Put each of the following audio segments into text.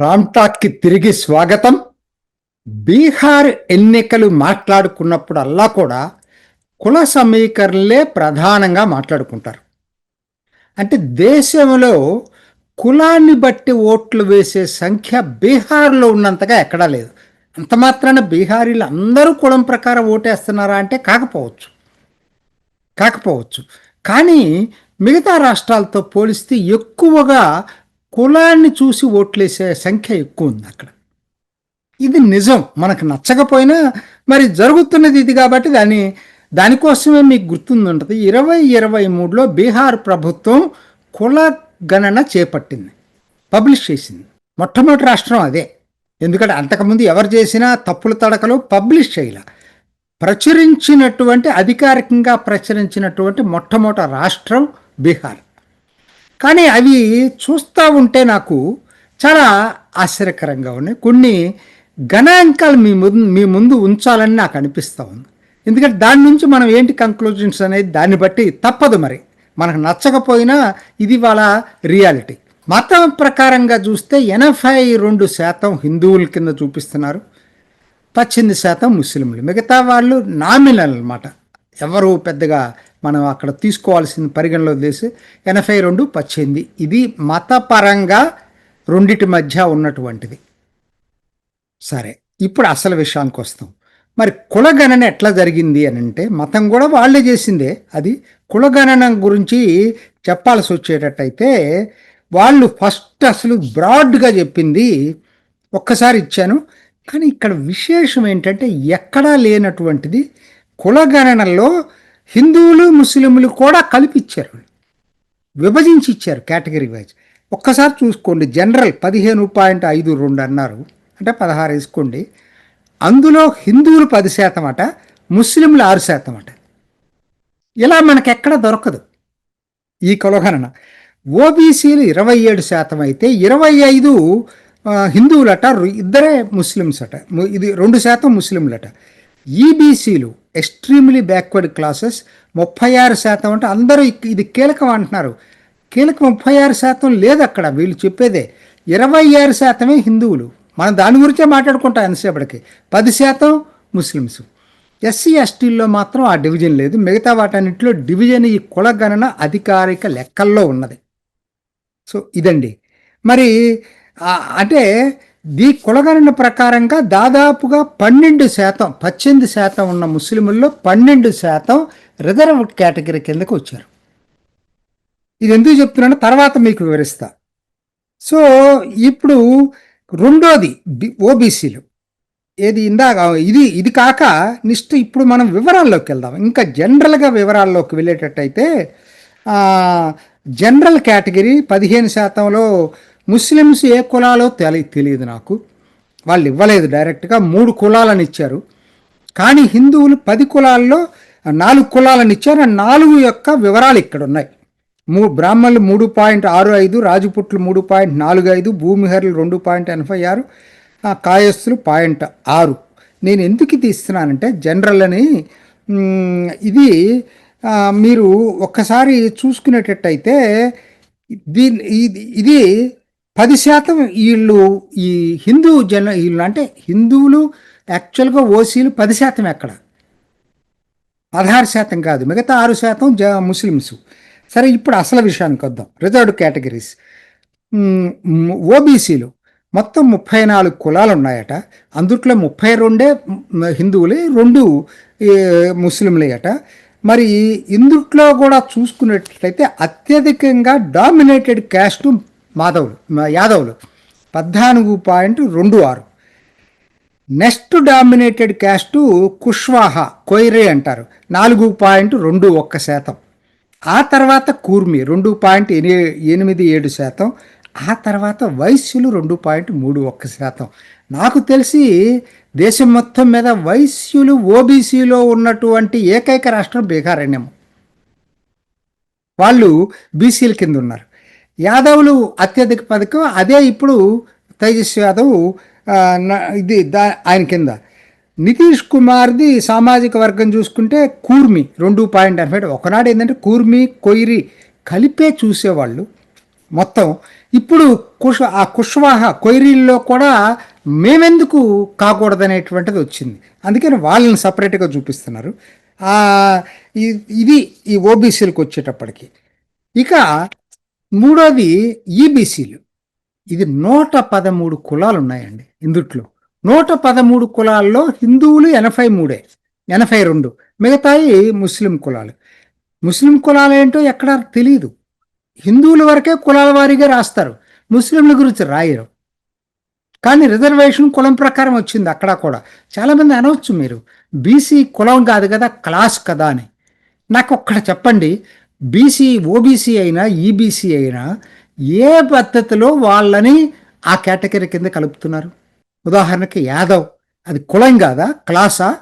రామ్టాక్కి తిరిగి స్వాగతం. బీహార్ ఎన్నికలు మాట్లాడుకున్నప్పుడల్లా కూడా కుల సమీకరణలే ప్రధానంగా మాట్లాడుకుంటారు. అంటే దేశంలో కులాన్ని బట్టి ఓట్లు వేసే సంఖ్య బీహార్లో ఉన్నంతగా ఎక్కడా లేదు. అంత మాత్రాన బీహారీలు అందరూ కులం ప్రకారం ఓటేస్తున్నారా అంటే కాకపోవచ్చు. కాకపోవచ్చు. కానీ మిగతా రాష్ట్రాలతో పోలిస్తే ఎక్కువగా కులాన్ని చూసి ఓట్లేసే సంఖ్య ఎక్కువ ఉంది అక్కడ. ఇది నిజం. మనకు నచ్చకపోయినా మరి జరుగుతున్నది ఇది కాబట్టి దాన్ని దానికోసమే మీకు గుర్తుందంటది ఇరవై ఇరవై మూడులో బీహార్ ప్రభుత్వం కుల గణన చేపట్టింది. పబ్లిష్ చేసింది. మొట్టమొదటి రాష్ట్రం అదే. ఎందుకంటే అంతకుముందు ఎవరు చేసినా తప్పుల తడకలు పబ్లిష్ చేయాల. ప్రచురించినటువంటి అధికారికంగా ప్రచురించినటువంటి మొట్టమొదటి రాష్ట్రం బీహార్. కానీ అవి చూస్తూ ఉంటే నాకు చాలా ఆశ్చర్యకరంగా ఉన్నాయి. కొన్ని గణాంకాలు మీ ముందు మీ ముందు ఉంచాలని నాకు అనిపిస్తూ ఉంది. ఎందుకంటే దాని నుంచి మనం ఏంటి కంక్లూజన్స్ అనేది దాన్ని బట్టి తప్పదు మరి. మనకు నచ్చకపోయినా ఇది వాళ్ళ రియాలిటీ మతం ప్రకారంగా చూస్తే ఎనభై రెండు శాతం హిందువుల కింద చూపిస్తున్నారు. పద్దెనిమిది శాతం ముస్లింలు. మిగతా వాళ్ళు నామినల్ అనమాట ఎవరు పెద్దగా మనం అక్కడ తీసుకోవాల్సిన పరిగణలో చేసి ఎనభై రెండు పద్దెనిమిది. ఇది మతపరంగా రెండిటి మధ్య ఉన్నటువంటిది. సరే ఇప్పుడు అసలు విషయానికి వస్తాం. మరి కులగణన ఎట్లా జరిగింది అని అంటే మతం కూడా వాళ్ళే చేసిందే. అది కులగణన గురించి చెప్పాల్సి వచ్చేటట్టయితే వాళ్ళు ఫస్ట్ అసలు బ్రాడ్గా చెప్పింది ఒక్కసారి ఇచ్చాను. కానీ ఇక్కడ విశేషం ఏంటంటే ఎక్కడా లేనటువంటిది కులగణనలో హిందువులు ముస్లింలు కూడా కలిపిచ్చారు. విభజించి ఇచ్చారు కేటగిరీ వైజ్. ఒక్కసారి చూసుకోండి జనరల్ పదిహేను పాయింట్ ఐదు రెండు అన్నారు. అంటే పదహారు వేసుకోండి. అందులో హిందువులు పది శాతం అట ముస్లింలు ఆరు శాతం అట. ఇలా మనకెక్కడ దొరకదు ఈ కులగణన. ఓబీసీలు ఇరవై ఏడు శాతం అయితే ఇరవై ఐదు హిందువులట ఇద్దరే ముస్లిమ్స్ అట. ఇది రెండు శాతం ముస్లింలట. ఈబీసీలు ఎక్స్ట్రీమ్లీ బ్యాక్వర్డ్ క్లాసెస్ ముప్పై ఆరు శాతం అంటే అందరూ ఇది కీలకం అంటున్నారు. కీలక ముప్పై ఆరు శాతం లేదు అక్కడ. వీళ్ళు చెప్పేదే ఇరవై ఆరు శాతమే హిందువులు. మనం దాని గురించే మాట్లాడుకుంటాం ఎంతసేపటికి. పది శాతం ముస్లిమ్స్. ఎస్సీ ఎస్టీల్లో మాత్రం ఆ డివిజన్ లేదు. మిగతా వాటన్నిటిలో డివిజన్ ఈ కుల గణన అధికారిక లెక్కల్లో ఉన్నది. సో ఇదండి. మరి అంటే దీ కులగణన ప్రకారంగా దాదాపుగా పన్నెండు శాతం పద్దెనిమిది శాతం ఉన్న ముస్లింల్లో పన్నెండు శాతం రిజర్వ్ కేటగిరీ కిందకు వచ్చారు. ఇది ఎందుకు చెప్తున్నానో తర్వాత మీకు వివరిస్తా. సో ఇప్పుడు రెండోది బి ఓబీసీలు. ఏది ఇందాక ఇది ఇది కాక నెక్స్ట్ ఇప్పుడు మనం వివరాల్లోకి వెళ్దాం. ఇంకా జనరల్గా వివరాల్లోకి వెళ్ళేటట్టయితే జనరల్ కేటగిరీ పదిహేను శాతంలో ముస్లిమ్స్ ఏ కులాలో తెలి తెలియదు నాకు. వాళ్ళు ఇవ్వలేదు డైరెక్ట్గా మూడు కులాలను ఇచ్చారు. కానీ హిందువులు పది కులాల్లో నాలుగు కులాలను ఇచ్చారు. ఆ నాలుగు యొక్క వివరాలు ఇక్కడ ఉన్నాయి మూ బ్రాహ్మణులు మూడు పాయింట్ ఆరు ఐదు రాజపుట్లు మూడు పాయింట్ నాలుగు ఐదు భూమిహరులు రెండు పాయింట్ ఎనభై ఆరు కాయస్సులు కాయస్థులు పాయింట్ ఆరు. నేను ఎందుకు ఇది ఇస్తున్నానంటే జనరల్ అని ఇది మీరు ఒక్కసారి చూసుకునేటట్టయితే దీని ఇది ఇది పది శాతం వీళ్ళు ఈ హిందూ జన వీళ్ళు అంటే హిందువులు యాక్చువల్గా ఓసీలు పది శాతం ఎక్కడ? పదహారు శాతం కాదు మిగతా ఆరు శాతం జ ముస్లిమ్స్. సరే ఇప్పుడు అసలు విషయానికి వద్దాం. Reserved categories. ఓబీసీలు. మొత్తం ముప్పై నాలుగు కులాలు ఉన్నాయట. అందుట్లో ముప్పై రెండే హిందువులే రెండు ఈ, ముస్లింలే అట. మరి ఇందుట్లో కూడా చూసుకున్నట్లయితే అత్యధికంగా డామినేటెడ్ క్యాస్ట్ మాధవులు యాదవులు. పద్నాలుగు పాయింట్ రెండు ఆరు. Next dominated caste Kushwaha Koiri అంటారు. నాలుగు పాయింట్ రెండు ఒక్క శాతం. ఆ తర్వాత కూర్మి రెండు పాయింట్ ఎని ఎనిమిది ఏడు శాతం. ఆ తర్వాత వైశ్యులు రెండు పాయింట్ మూడు ఒక్క శాతం. నాకు తెలిసి దేశం మొత్తం మీద వైశ్యులు ఓబీసీలో ఉన్నటువంటి ఏకైక రాష్ట్రం బీహారణ్యము వాళ్ళు బీసీల కింద ఉన్నారు. యాదవులు అత్యధిక పథకం అదే ఇప్పుడు తేజస్ యాదవ్ ఇది దా ఆయన కింద. నితీష్ కుమార్ది సామాజిక వర్గం చూసుకుంటే కూర్మి రెండు పాయింట్ ఎనభై ఒకనాడు ఏంటంటే కూర్మి కొయిరి కలిపే చూసేవాళ్ళు మొత్తం. ఇప్పుడు కుష్ ఆ కుష్వాహ కొయిరీల్లో కూడా మేమెందుకు కాకూడదనేటువంటిది వచ్చింది. అందుకని వాళ్ళని సపరేట్గా చూపిస్తున్నారు. ఇది ఈ ఓబీసీలకు వచ్చేటప్పటికి. ఇక మూడోది ఈబీసీలు ఇది నూట పదమూడు కులాలు ఉన్నాయండి ఇందుట్లో. నూట పదమూడు కులాల్లో హిందువులు ఎనభై మూడే ఎనభై రెండు. మిగతాయి ముస్లిం కులాలు. ముస్లిం కులాలు ఏంటో ఎక్కడ తెలియదు హిందువుల వరకే కులాల వారీగా రాస్తారు. ముస్లింల గురించి రాయరు. కానీ రిజర్వేషన్ కులం ప్రకారం వచ్చింది అక్కడ కూడా. చాలామంది అనవచ్చు మీరు. బీసీ కులం కాదు కదా క్లాస్ కదా అని. నాకు ఒక్కడ చెప్పండి. బీసీ ఓబీసీ అయినా ఈబీసీ అయినా ఏ పద్ధతిలో వాళ్ళని ఆ కేటగిరీ కింద కలుపుతున్నారు? ఉదాహరణకి యాదవ్ అది కులం కాదా? క్లాసా?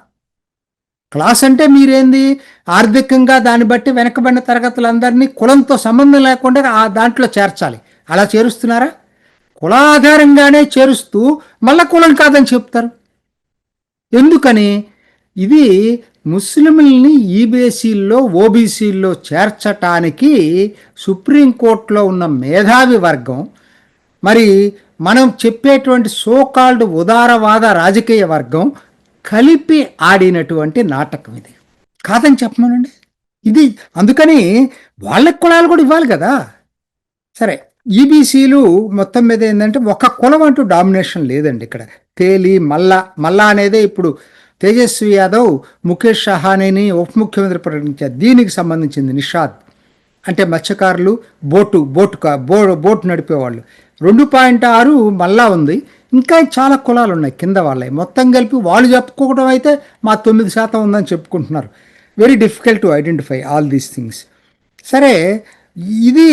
క్లాస్ అంటే మీరేంది? ఆర్థికంగా దాన్ని బట్టి వెనకబడిన తరగతులందరినీ కులంతో సంబంధం లేకుండా ఆ దాంట్లో చేర్చాలి. అలా చేరుస్తున్నారా? కులాధారంగానే చేరుస్తూ మళ్ళా కులం కాదని చెప్తారు. ఎందుకని? ఇది ముస్లింలని ఈబీసీల్లో ఓబీసీల్లో చేర్చటానికి సుప్రీంకోర్టులో ఉన్న మేధావి వర్గం మరి మనం చెప్పేటువంటి సోకాల్డ్ ఉదారవాద రాజకీయ వర్గం కలిపి ఆడినటువంటి నాటకం ఇది. కాదని చెప్పమనండి. ఇది అందుకని వాళ్ళకి కులాలు కూడా ఇవ్వాలి కదా. సరే ఈబీసీలు మొత్తం మీద ఏంటంటే ఒక కులం అంటూ డామినేషన్ లేదండి ఇక్కడ. తేలి మల్ల మల్ల అనేదే ఇప్పుడు తేజస్వి యాదవ్ ముఖేష్ సహానేని ఉప ముఖ్యమంత్రి ప్రకటించారు దీనికి సంబంధించింది నిషాద్. అంటే మత్స్యకారులు బోటు బోటు కా- బో బోటు నడిపేవాళ్ళు. రెండు పాయింట్ ఆరు మళ్ళా ఉంది. ఇంకా చాలా కులాలు ఉన్నాయి కింద వాళ్ళవి మొత్తం కలిపి వాళ్ళు చెప్పుకోవడం అయితే మా తొమ్మిది శాతం ఉందని చెప్పుకుంటున్నారు. Very difficult to identify all these things సరే ఇది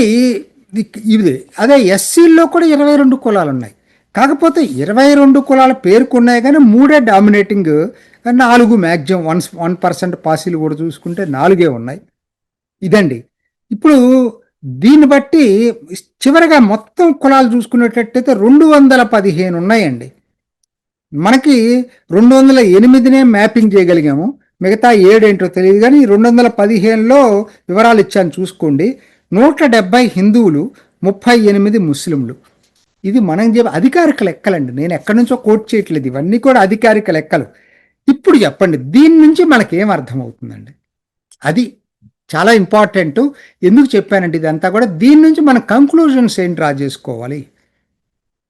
ఇది అదే ఎస్సీల్లో కూడా ఇరవై రెండు కులాలు ఉన్నాయి. కాకపోతే ఇరవై రెండు కులాల పేర్కొన్నాయి కానీ మూడే డామినేటింగ్ నాలుగు మ్యాక్సిమం వన్ వన్ పర్సెంట్ పాసీలు కూడా చూసుకుంటే నాలుగే ఉన్నాయి. ఇదండి. ఇప్పుడు దీన్ని బట్టి చివరిగా మొత్తం కులాలు చూసుకునేటట్టయితే రెండు వందల పదిహేను ఉన్నాయండి. మనకి రెండు వందల ఎనిమిదినే మ్యాపింగ్ చేయగలిగాము. మిగతా ఏడేంటో తెలియదు కానీ రెండు వందల పదిహేనులో వివరాలు ఇచ్చాను చూసుకోండి. నూట డెబ్బై హిందువులు ముప్పై ఎనిమిది ముస్లింలు. ఇది మనం చెప్పే అధికారిక లెక్కలండి. నేను ఎక్కడి నుంచో కోట్ చేయట్లేదు. ఇవన్నీ కూడా అధికారిక లెక్కలు. ఇప్పుడు చెప్పండి దీని నుంచి మనకేం అర్థమవుతుందండి? అది చాలా ఇంపార్టెంట్. ఎందుకు చెప్పానంటే ఇదంతా కూడా? దీని నుంచి మన కంక్లూజన్స్ ఏం డ్రా చేసుకోవాలి?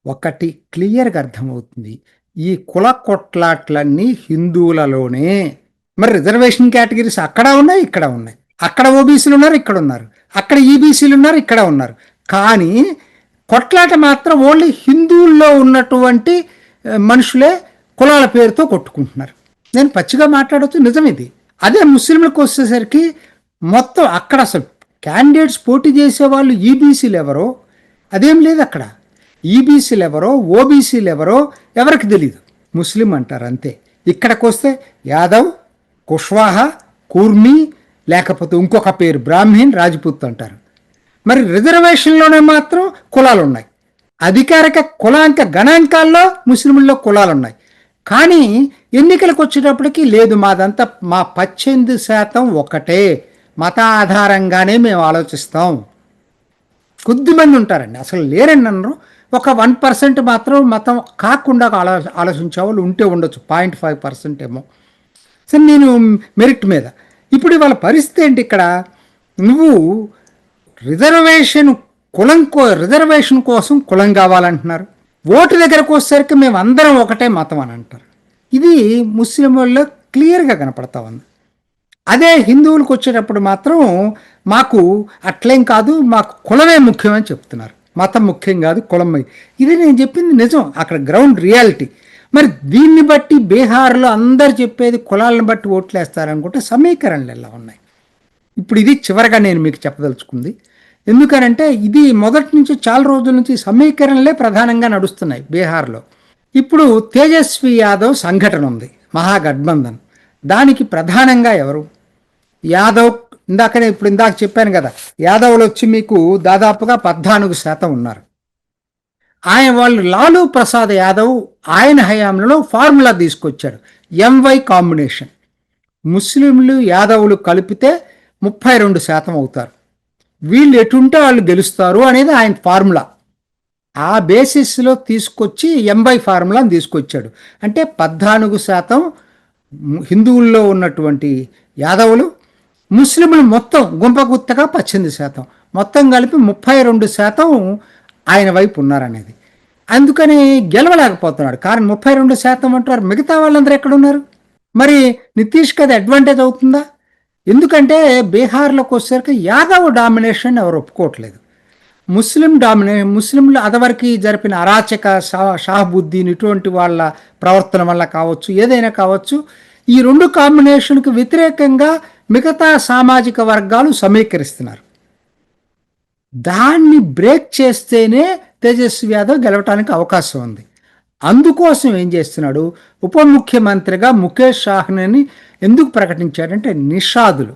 ఒకటి క్లియర్గా అర్థమవుతుంది. ఈ కుల కొట్లాట్లన్నీ హిందువులలోనే. మరి రిజర్వేషన్ కేటగిరీస్ అక్కడ ఉన్నాయి ఇక్కడ ఉన్నాయి. అక్కడ ఓబీసీలు ఉన్నారు ఇక్కడ ఉన్నారు. అక్కడ ఈబీసీలు ఉన్నారు ఇక్కడ ఉన్నారు. కానీ కొట్లాట మాత్రం ఓన్లీ హిందువుల్లో ఉన్నటువంటి మనుషులే కులాల పేరుతో కొట్టుకుంటున్నారు. నేను పచ్చిగా మాట్లాడవచ్చు నిజం ఇది. అదే ముస్లింలకు వచ్చేసరికి మొత్తం అక్కడ అసలు క్యాండిడేట్స్ పోటీ చేసే వాళ్ళు ఈబీసీలు ఎవరో అదేం లేదు అక్కడ. ఈబీసీలు ఎవరో ఓబీసీలు ఎవరో ఎవరికి తెలియదు ముస్లిం అంటారు అంతే. ఇక్కడికి వస్తే యాదవ్ కుష్వాహ కూర్మి లేకపోతే ఇంకొక పేరు బ్రాహ్మీన్ రాజపూత్ అంటారు. మరి రిజర్వేషన్లోనే మాత్రం కులాలు ఉన్నాయి అధికారిక కులాంక గణాంకాల్లో ముస్లింల్లో కులాలు ఉన్నాయి కానీ ఎన్నికలకు వచ్చేటప్పటికి లేదు మాదంతా మా పద్దెనిమిది శాతం ఒకటే. మత ఆధారంగానే మేము ఆలోచిస్తాం. కొద్దిమంది ఉంటారండి అసలు లేరండి అన్నారు ఒక వన్ పర్సెంట్ మాత్రం మతం కాకుండా ఆలో ఆలోచించే వాళ్ళు ఉంటే ఉండొచ్చు పాయింట్ ఫైవ్ పర్సెంట్ ఏమో. సరే నేను మెరిట్ మీద. ఇప్పుడు ఇవాళ పరిస్థితి ఏంటి ఇక్కడ? నువ్వు రిజర్వేషన్ కులం కో రిజర్వేషన్ కోసం కులం కావాలంటున్నారు. ఓటు దగ్గరకు వచ్చేసరికి మేము అందరం ఒకటే మతం అని అంటారు. ఇది ముస్లిం వాళ్ళు క్లియర్గా కనపడతా ఉంది. అదే హిందువులకు వచ్చేటప్పుడు మాత్రం మాకు అట్లేం కాదు మాకు కులమే ముఖ్యమని చెప్తున్నారు. మతం ముఖ్యం కాదు కులం ఇది నేను చెప్పింది నిజం. అక్కడ గ్రౌండ్ రియాలిటీ. మరి దీన్ని బట్టి బీహార్లో అందరు చెప్పేది కులాలను బట్టి ఓట్లేస్తారనుకుంటే సమీకరణలు ఎలా ఉన్నాయి? ఇప్పుడు ఇది చివరగా నేను మీకు చెప్పదలుచుకుంది. ఎందుకనంటే ఇది మొదటి నుంచి చాలా రోజుల నుంచి సమీకరణలే ప్రధానంగా నడుస్తున్నాయి బీహార్లో. ఇప్పుడు తేజస్వి యాదవ్ సంఘటన ఉంది మహాగఠబంధన్. దానికి ప్రధానంగా ఎవరు? యాదవ్ ఇందాకనే ఇప్పుడు ఇందాక చెప్పాను కదా యాదవ్లు వచ్చి మీకు దాదాపుగా పద్నాలుగు శాతం ఉన్నారు. ఆయన వాళ్ళు లాలూ ప్రసాద్ యాదవ్ ఆయన హయాంలో ఫార్ములా తీసుకొచ్చాడు ఎంవై కాంబినేషన్. ముస్లింలు యాదవులు కలిపితే ముప్పై రెండు శాతం అవుతారు. వీళ్ళు ఎటుంటే వాళ్ళు గెలుస్తారు అనేది ఆయన ఫార్ములా. ఆ బేసిస్లో తీసుకొచ్చి ఎంబై ఫార్ములాని తీసుకొచ్చాడు. అంటే పద్నాలుగు శాతం హిందువుల్లో ఉన్నటువంటి యాదవులు ముస్లింలు మొత్తం గుంపగుత్తగా పద్దెనిమిది శాతం. మొత్తం కలిపి ముప్పై రెండు శాతం ఆయన వైపు ఉన్నారనేది. అందుకని గెలవలేకపోతున్నాడు కారణం ముప్పై రెండు శాతం అంటారు మిగతా వాళ్ళందరూ ఎక్కడున్నారు మరి నితీష్కి అది అడ్వాంటేజ్ అవుతుందా? ఎందుకంటే బీహార్లోకి వచ్చేసరికి యాదవ్ డామినేషన్ ఎవరు ఒప్పుకోవట్లేదు. ముస్లిం డామినే ముస్లింలు అదవరికి జరిపిన అరాచక షా షాహబుద్దీన్ ఇటువంటి వాళ్ళ ప్రవర్తన వల్ల కావచ్చు ఏదైనా కావచ్చు ఈ రెండు కాంబినేషన్కి వ్యతిరేకంగా మిగతా సామాజిక వర్గాలు సమీకరిస్తున్నారు. దాన్ని బ్రేక్ చేస్తేనే తేజస్వి యాదవ్ గెలవటానికి అవకాశం ఉంది. అందుకోసం ఏం చేస్తున్నాడు? ఉప ముఖ్యమంత్రిగా ముఖేష్ సాహ్ని ఎందుకు ప్రకటించాడంటే నిషాదులు.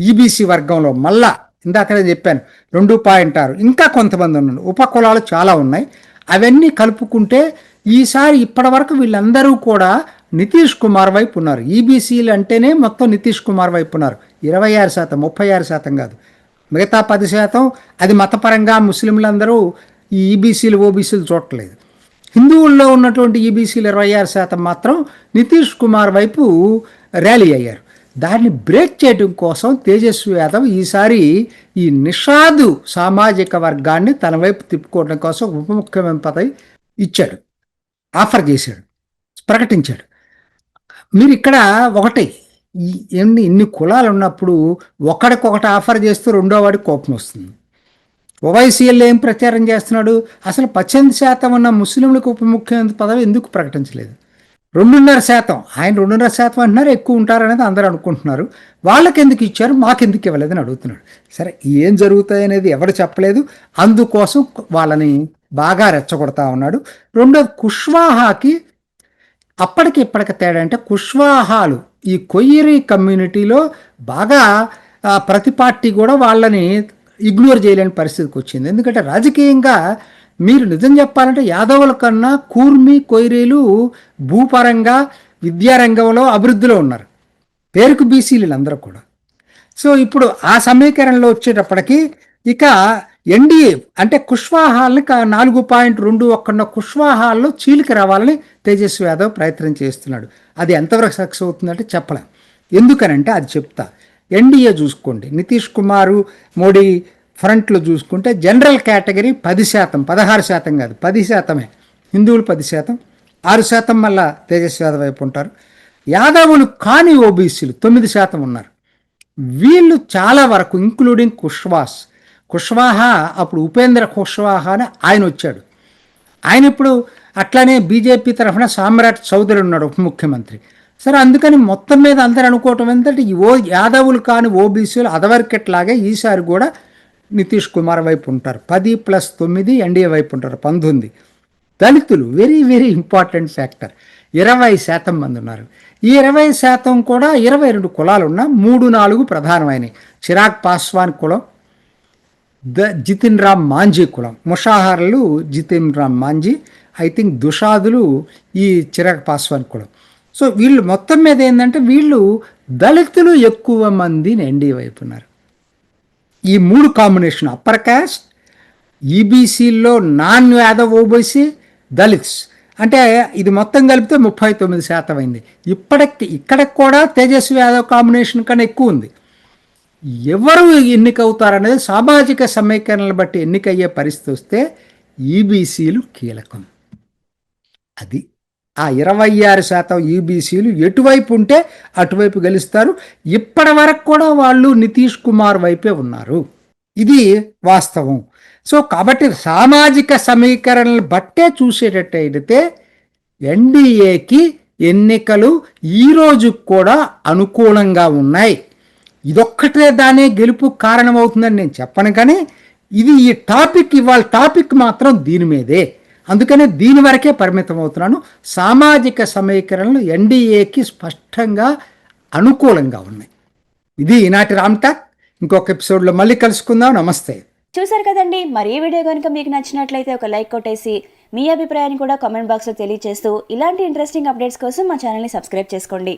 ఈబీసీ వర్గంలో మళ్ళా ఇందాకనే చెప్పాను రెండు పాయింట్ ఆరు. ఇంకా కొంతమంది ఉన్నారు. ఉపకులాలు చాలా ఉన్నాయి. అవన్నీ కలుపుకుంటే ఈసారి ఇప్పటివరకు వీళ్ళందరూ కూడా నితీష్ కుమార్ వైపు ఉన్నారు. ఈబీసీలు అంటేనే మొత్తం నితీష్ కుమార్ వైపు ఉన్నారు. ఇరవై ఆరు శాతం ముప్పై ఆరు శాతం కాదు. మిగతా పది శాతం అది మతపరంగా ముస్లింలందరూ ఈ ఈబీసీలు ఓబీసీలు చూడట్లేదు. హిందువుల్లో ఉన్నటువంటి ఈబీసీలు ఇరవై ఆరు శాతం మాత్రం నితీష్ కుమార్ వైపు ర్యాలీ అయ్యారు. దాన్ని బ్రేక్ చేయడం కోసం తేజస్వి యాదవ్ ఈసారి ఈ నిషాదు సామాజిక వర్గాన్ని తన వైపు తిప్పుకోవడం కోసం ఉప ముఖ్యమంత్రి పదవి ఇచ్చాడు. ఆఫర్ చేశాడు. ప్రకటించాడు. మీరు ఇక్కడ ఒకటి ఎన్ని ఇన్ని కులాలు ఉన్నప్పుడు ఒకడికొకటి ఆఫర్ చేస్తూ రెండో వాడికి కోపం వస్తుంది. ఓవైసీఎల్ ఏం ప్రచారం చేస్తున్నాడు? అసలు పద్దెనిమిది శాతం ఉన్న ముస్లింలకు ఉప ముఖ్యమంత్రి పదవి ఎందుకు ప్రకటించలేదు? రెండున్నర శాతం. ఆయన రెండున్నర శాతం అంటున్నారు ఎక్కువ ఉంటారనేది అందరూ అనుకుంటున్నారు. వాళ్ళకి ఎందుకు ఇచ్చారు? మాకెందుకు ఇవ్వలేదని అడుగుతున్నాడు. సరే ఏం జరుగుతాయి అనేది ఎవరు చెప్పలేదు. అందుకోసం వాళ్ళని బాగా రెచ్చగొడతా ఉన్నాడు. రెండోది కుష్వాహాకి అప్పటికి ఇప్పటికి తేడా అంటే కుష్వాహాలు ఈ కొయ్యరి కమ్యూనిటీలో బాగా ప్రతి పార్టీ కూడా వాళ్ళని ఇగ్నోర్ చేయలేని పరిస్థితికి వచ్చింది. ఎందుకంటే రాజకీయంగా మీరు నిజం చెప్పాలంటే యాదవుల కన్నా కూర్మి కొయిరీలు భూపరంగా విద్యారంగంలో అభివృద్ధిలో ఉన్నారు. పేరుకు బీసీలు అందరూ కూడా. సో ఇప్పుడు ఆ సమీకరణలో వచ్చేటప్పటికి ఇక ఎన్డీఏ అంటే కుష్వాహాల్ని కా- నాలుగు పాయింట్ రెండు ఒక్కన్న కుష్వాహాల్లో చీలిక రావాలని తేజస్వి యాదవ్ ప్రయత్నం చేస్తున్నాడు. అది ఎంతవరకు సక్సెస్ అవుతుందంటే చెప్పలేం. ఎందుకనంటే అది చెప్తా. ఎన్డీఏ చూసుకోండి. నితీష్ కుమారు మోడీ ఫ్రంట్లో చూసుకుంటే జనరల్ కేటగిరీ పది శాతం పదహారు శాతం కాదు పది శాతమే. హిందువులు పది శాతం ఆరు శాతం మళ్ళా తేజస్వి యాదవ్ వైపు ఉంటారు. యాదవులు కాని ఓబీసీలు తొమ్మిది శాతం ఉన్నారు. వీళ్ళు చాలా వరకు ఇంక్లూడింగ్ కుష్వాస్ కుష్వాహ అప్పుడు ఉపేంద్ర కుష్వాహ అని ఆయన వచ్చాడు. ఆయన ఇప్పుడు అట్లానే బీజేపీ తరఫున సామ్రాట్ చౌదరి ఉన్నాడు ఉప ముఖ్యమంత్రి. సరే అందుకని మొత్తం మీద అందరూ అనుకోవటం ఏంటంటే ఓ యాదవులు కాని ఓబీసీలు అదవరకెట్లాగే ఈసారి కూడా నితీష్ కుమార్ వైపు ఉంటారు. పది ప్లస్ తొమ్మిది ఎన్డీఏ వైపు ఉంటారు. పంతొమ్మిది. దళితులు వెరీ వెరీ ఇంపార్టెంట్ ఫ్యాక్టర్. ఇరవై శాతం మంది ఉన్నారు. ఈ ఇరవై శాతం కూడా ఇరవై రెండు కులాలు ఉన్న మూడు నాలుగు ప్రధానమైనవి. చిరాగ్ పాస్వాన్ కులం ద జితిన్ రామ్ మాంజీ కులం. ముషాహార్లు జితిన్ రామ్ మాంజీ ఐ థింక్ దుషాదులు ఈ చిరాగ్ పాస్వాన్ కులం. సో వీళ్ళు మొత్తం మీద ఏంటంటే వీళ్ళు దళితులు ఎక్కువ మందిని ఎన్డీ వైపు ఉన్నారు. ఈ మూడు కాంబినేషన్ అప్పర్ క్యాస్ట్ ఈబీసీల్లో నాన్ యాదవ్ ఓబీసీ దళిత్స్ అంటే ఇది మొత్తం కలిపితే ముప్పై తొమ్మిది శాతం అయింది. ఇప్పటికి ఇక్కడికి కూడా తేజస్వి యాదవ్ కాంబినేషన్ కన్నా ఎక్కువ ఉంది. ఎవరు ఎన్నికవుతారనేది సామాజిక సమీకరణలు బట్టి ఎన్నికయ్యే పరిస్థితి వస్తే ఈబీసీలు కీలకం. అది ఆ ఇరవై ఆరు శాతం ఈబీసీలు ఎటువైపు ఉంటే అటువైపు గెలుస్తారు. ఇప్పటి వరకు కూడా వాళ్ళు నితీష్ కుమార్ వైపే ఉన్నారు. ఇది వాస్తవం. సో కాబట్టి సామాజిక సమీకరణలు బట్టే చూసేటట్టయితే ఎన్డీఏకి ఎన్నికలు ఈ కూడా అనుకూలంగా ఉన్నాయి. ఇదొక్కటే దానే గెలుపు కారణమవుతుందని నేను చెప్పను కానీ ఇది ఈ టాపిక్ ఇవాళ టాపిక్ మాత్రం దీని మీదే. అందుకనే దీని వరకే పరిమితం అవుతున్నాను. సామాజిక సమీకరణలు ఎన్డీఏకి స్పష్టంగా అనుకూలంగా ఉన్నాయి. ఇది ఈనాటి రామ్టాక్ ఇంకొక ఎపిసోడ్లో మళ్ళీ కలుసుకుందాం. నమస్తే. చూసారు కదండి. మరి ఈ వీడియో కనుక మీకు నచ్చినట్లయితే ఒక లైక్ కొట్టేసి మీ అభిప్రాయాన్ని కూడా కామెంట్ బాక్స్లో తెలియజేస్తూ ఇలాంటి ఇంట్రెస్టింగ్ అప్డేట్స్ కోసం మా ఛానల్ని సబ్స్క్రైబ్ చేసుకోండి.